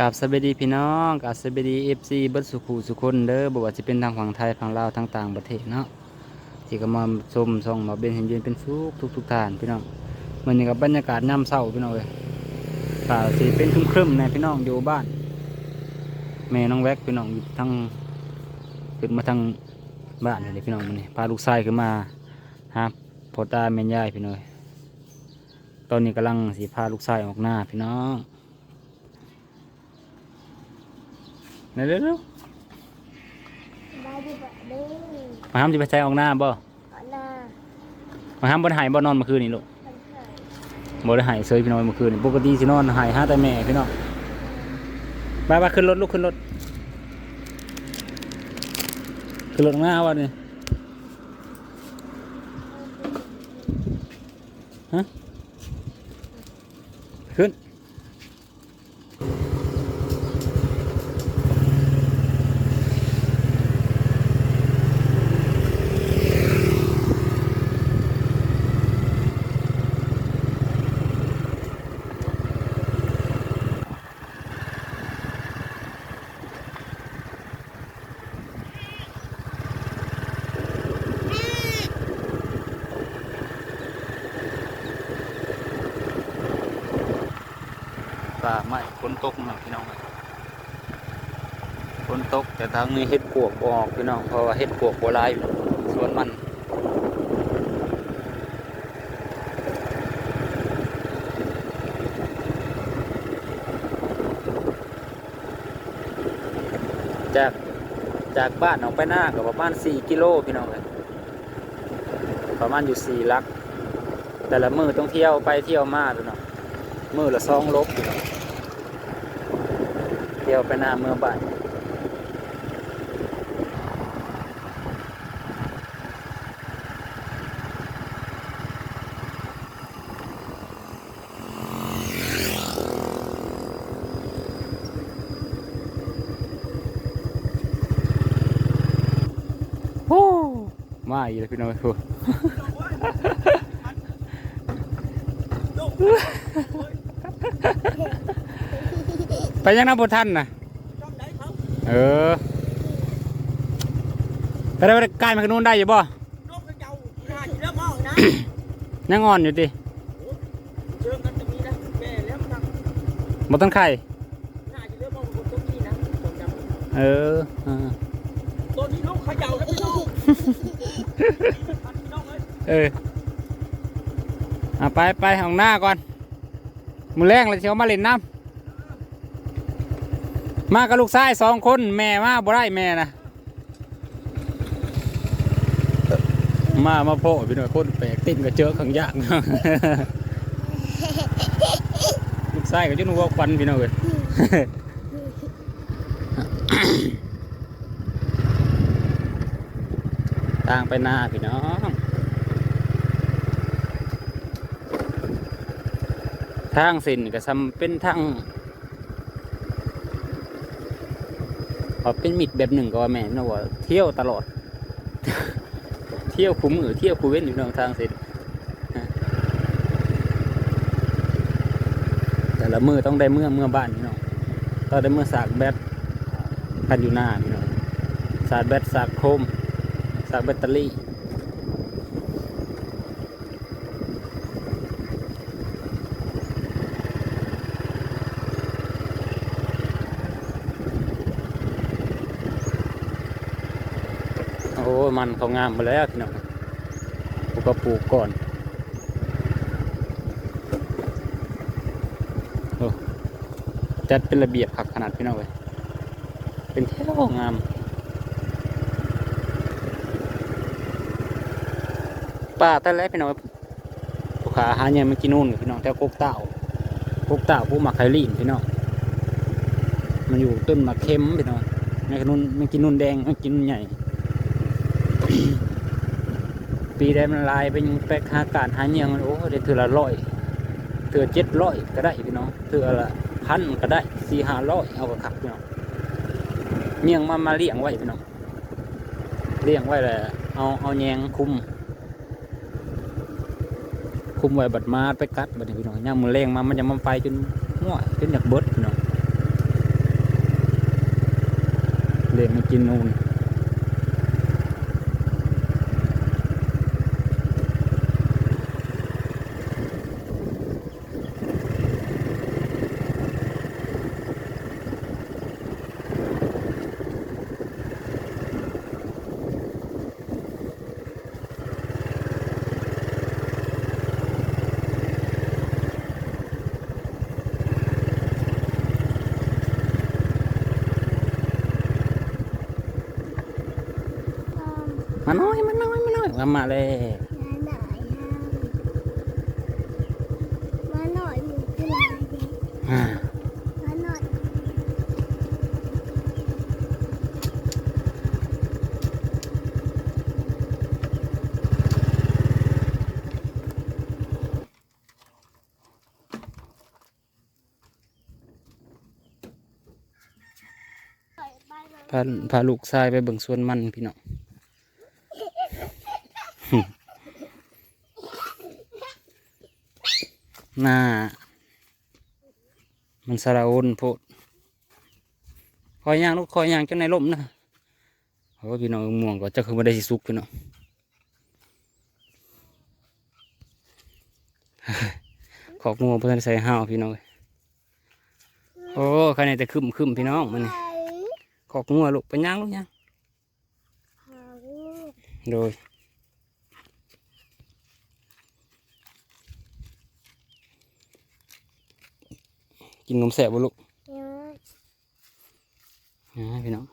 กับสวัสดีพี่น้องกับสวัสดีเอฟซีเบิร์สุขุสุคนเด้อบอกว่าจะเป็นทางฝั่งไทยฝั่งลาวทั้งต่างประเทศเนาะที่ก็มาชมส่องมาเป็นเห็นเยืนเป็นสุขทุกทุกทานพี่น้องมันนี่กับบรรยากาศย่ำเศร้าพี่น้องเลยข่าสีเป็นครึ้มๆในพี่น้องอยู่บ้านแม่น้องแวกพี่น้องอยู่ทั้งขึ้นมาทางบ้านเลยพี่น้องมันนี่พาลูกชายขึ้นมาหาพ่อตาแม่ยายพี่น้องตอนนี้กำลังสีพาลูกชายออกหน้าพี่น้อง เร็วเร็วได้ดีกว่าเด้อมาห้ามจะไปใช้ออกหน้าบ่ขอหน้ามาห้ามบ่ได้หายบ่นอนเมื่อคืนนี่ลูกมันเกิดบ่ได้หายเซยพี่น้องเมื่อคืนนี่ปกติสินอนหายหาแต่แม่พี่น้องไปไปขึ้นรถลูกขึ้นรถขึ้นรถออกหน้าวันนี้ฮะขึ้น ป่าไม้ฝนตกนักพี่น้องฝนตกแต่ทางนี้เฮ็ดปวกออกพี่น้องเพราะว่าเฮ็ดปวกบ่หลายส่วนมันจากจากบ้านออกไปหน้าก็ประมาณ 4 กิโลพี่น้องเลยประมาณอยู่ 4 ลัก แต่ละมือต้องเที่ยวไปเที่ยวมาพี่น้องมือละสองลบพี่น้อง เที่ยวไปหน้าเมืองบ้านโอ้มาอีกแล้วพี่น้องโอ้ ไปยังน้ำพุท่านนะเออไปได้ไปได้ใกล้มาขนูนได้อยู่บ่ยังอ่อนอยู่ดิบ่ต้นไข่เออเออเออเอาไปไปห้องหน้าก่อนมือแรงเลยเชียวมาเล่นน้ำ มากับลูกชายสองคนแม่มาบ่ได้แม่นะมามาพ่อพี่หน่อยคนแปลกติ่มก็เจอขังยากลูกชายก็จะนุ่งว่าควันพี่น้องเลยทางไปหน้าพี่น้องทางส้นก็ซ้ำเป็นทาง ขาเป็นมิดแบบหนึ่งก็ว่าแม่นว่าเที่ยวตลอด เที่ยวคุ้มหรือเที่ยวคูเว้นอยู่ทางทางเส้นฮะแต่ละมือต้องได้เมื่อเมื่อบ้านนี่เนาะต้องได้เมื่อสากแบตกันอยู่หน้านี่เนาะสากแบตสากโคมสากแบตเตอรี่ อ้ยมันเขางามไปแล้วพี่น้องปลูกก็ปลูกก่อนโอ้จัดเป็นระเบียบขักขนาดพี่น้องเลยเป็นแถวงาม ป่าแต่แรกพี่น้องผู้ขาหาเนี่ยมากินนู่นพี่น้องแถวโคกเต่าโคกเต่าผู้มักไคลีนพี่น้อง มันอยู่ต้นมาเค็มพี่น้องแม่กินนู่นไม่กินนู่นแดงไม่กินนู่นใหญ่ ปีได้มันลายเป็นแปลกหาการหาเงียงโอ้ได้เถือละร้อยเถือเจ็ดร้อยก็ได้พี่น้องเถือละพันก็ได้สี่ห้าร้อยเอากระขับพี่น้องเงียงมามาเลี้ยงไว้พี่น้องเลี้ยงไว้แหละเอาเอาแยงคุม คุมไว้บัดมาไปกัดบัดพี่น้องย่างมือแรงมามันจะมันไปจนมั่วจนอยากเบิดพี่น้องเด็กมากินนูน มาน้อยมาน้อยมาน้อยมามาเลยมาหน่อยหมูที่ลายเด็กอ่ามาหน่อยพาพาลูกชายไปเบิ่งสวนมันพี่น้อง หน้า มันสระอนโพดคอยย่างลูกคอยย่างจังในร่มนะโอ้พี่น้องม่วงก็จะคือมาได้สิสุกพี่น้องขอกงัวเพื่อนใส่ห้าวพี่น้องเอ้ยโอ้ใครในแต่คึมคึมพี่น้องมันนี่ขอกงัวลูกไปย่างลูกย่างหาลูกโดย กินนมแสบบ่ลูกเยอะอ่าพี่น้อง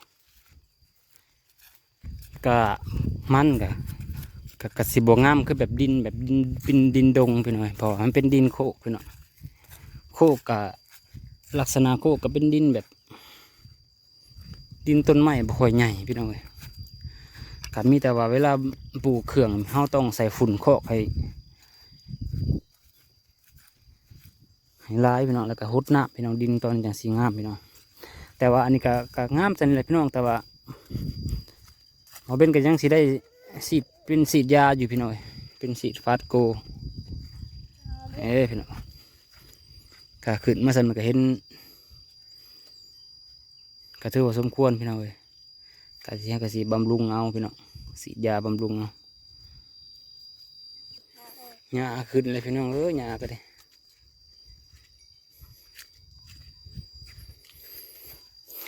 กะมันกะกะกะสิบงามคือแบบดินแบบดินดินดินดงพี่น้อยเพอมันเป็นดินโคกพี่น้องโคกกะลักษณะโคกกะเป็นดินแบบ ดินต้นไม้บ่ค่อยใหญ่พี่น้องเอ้ยกะมีแต่ว่าเวลาปลูกเครื่องเฮาต้องใส่ฝุ่นโคกให้ให้ห ลายพี่น้องแล้วก็ฮดน้ำพี่น้องดินตอนจังสีงามพี่น้องแต่ว่าอันนี้ก็ก็งามจังเลยพี่น้องแต่ว่าหมอเบนก็ยังสิได้สีดเป็นสีดยาอยู่พี่น้อยเป็นสีดฟาสโกเอ้พี่น้องก็ขึ้นมาสันมันก็เห็นก็ถือว่าสมควรพี่น้องเลยก็สิให้ก็สิบำรุงเอาพี่น้องสีดยาบำรุงเอาหญ้าขึ้นเลยพี่น้องเอ้หญ้าก็ได้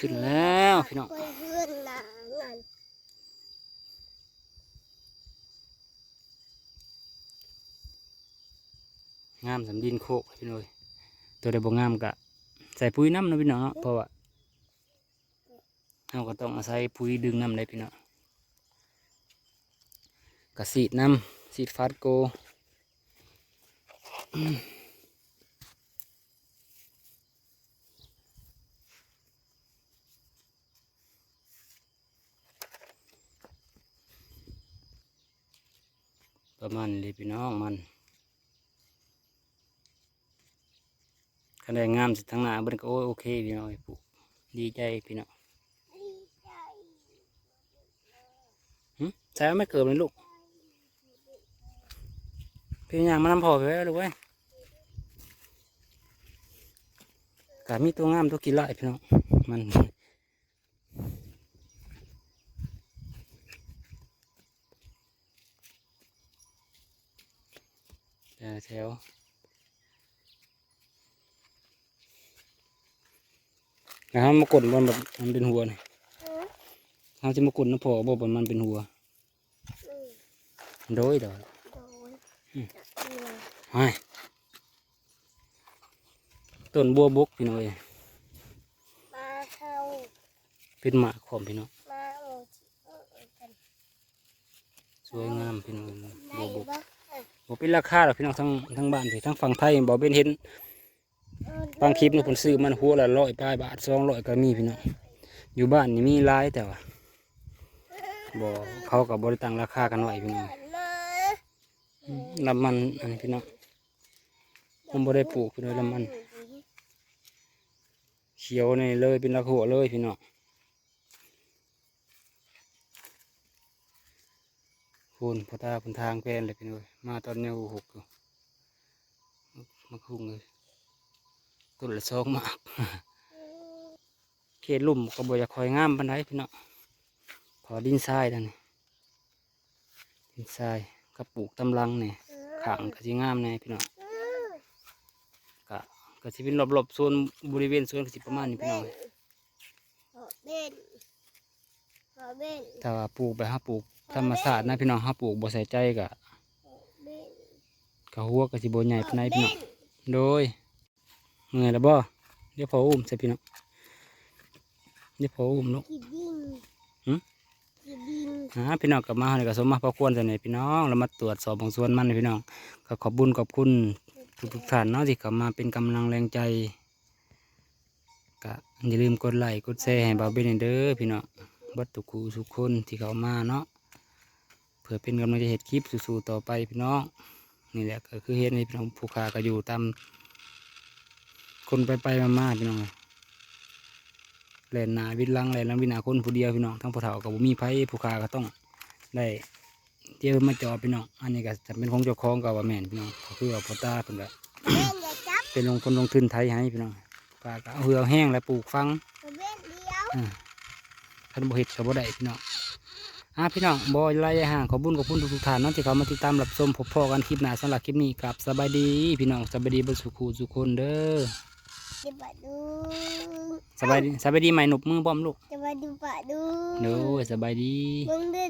ขึ้นแล้วพี่น้องงามสำดินโคกพี่น้อยตัวใดบ่งามกะใส่ปุ๋ยน้ำนะพี่น้องเนาะเพราะว่าเราก็ต้องอาศัยปุ๋ยดึงน้ำได้พี่น้องกะสีดน้ำสีดฟาดโก ประมาณนี้เลยพี่น้องมันคะแนนงามสิทั้งหน้าเบิ่นก็โอ้ยโอเคพี่น้องปลูกดีใจพี่น้องดีใจหึใส่ไม่เกิดเลยลูก พี่ยางมานำพอไปไว้ลูกเว้ยกามีตัวงามตัวกินไล่พี่น้องมันแต่แถว นะครับมากดบนแบบมันเป็นหัวนี่เออเขาจะมากดน้ำพอบอกว่ามันเป็นหัวอืมโดยเดอกโดนอืมจับเลยไอ้ต้นบัวบกพี่น้อยมาเข้าเป็นหมากขอมพี่น้องมาโอ้ที่เออเออกันสวยงามพี่น้องได้บัวบกปะเออบ่เป็นราคาหรอกพี่น้องทั้งทั้งบ้านพี่ทั้งฝั่งไทยบ่เป็นเห็นเออ บางคลิปเนี่ยผมซื้อมันหัวละร้อยปลายบาทสองร้อยก็มีพี่น้องอยู่บ้านนี่มีหลายแต่ว่าบ่เขากับบริตังราคากันไหวพี่น้องมาอืมลำมันอันนี้พี่น้องผมบ่ได้ปลูกพี่น้องลำมันเขียวนี่เลยเป็นรักหัวเลยพี่น้องคุณพอตาพนทางแพนเลยพี่น้องมาตอนนี้หกอยู่มาคุ้งเลย ต้นละสองหมากเขตลุ่มก็บ่อยากคอยงามปานใดพี่น้องพอดินทรายนั่นนี่ดินทรายก็ปลูกตำลังเนี่ยขางก็สิงามแน่พี่น้องก็ก็สิเป็นรอบๆโซนบริเวณโซนก็สิประมาณนี้พี่น้องขอเบนขอเบนถ้าว่าปลูกไปฮะปลูกธรรมชาสตินะพี่น้องฮะปลูกบ่ใส่ใจก็ขอเบ็นก็หัวก็สิบใหญ่ปานใดพี่น้องโดย เมื่อยแล้วบ่เดี๋ยวพออุ้มใส่พี่น้องเดี๋ยวพออุ้มลูกขีดดินหึขีดดินอ่าพี่น้องกลับมาเนี่ยก็สมมาพอควรใส่ในพี่น้องเรามาตรวจสอบบางส่วนมันพี่น้องก็ขอบบุญขอบคุณทุกทุกๆท่านเนาะที่เข้ามาเป็นกำลังแรงใจก็อย่าลืมกดไลค์กดแชร์ให้บ่าวเบนเด้อพี่น้องบัดทุกคู่ทุกคนที่เข้ามาเนาะเพื่อเป็นกำลังใจเฮ็ดคลิปสู่ๆต่อไปพี่น้องนี่แหละก็คือเฮ็ดในพี่น้องผู้ค้าก็อยู่ตาม คนไปไปๆมาๆพี่น้องแล่นหนาวิดหลังแล่นหลังวิดหนาคนผู้เดียวพี่น้องทั้งผู้เฒ่ากับบ่มีไผผู้ค้าก็ต้องได้เที่ยวมาจอพี่น้องอันนี้ก็จะเป็นของเจ้าของกับว่าแม่นพี่น้องก็คือว่าพ่อตาเป็นแบบเบ็นอย่าจับเป็นลงคนลงทุนไทยให้พี่น้องปลาก็เอาเหือเอาแห้งแล้วปลูกฟังขอเบ็นเดียวอ่าท่านบ่เฮ็ดก็บ่ได้พี่น้องอ่าพี่น้องบ่ไล่ห่างขอบุญขอบคุณทุกๆท่านเนาะที่เขามาติดตามรับชมพบพ่อกันคลิปหน้าสำหรับคลิปนี้กับสบายดี พี่น้องสบายดีเบ่สุขูสุขคนเด้อ จะมาดูสบายดีสบายดีไหมหนุบมือบ่อมลูกจะมาดูปะดูเด้อสบายดี เบิ่งเด้อ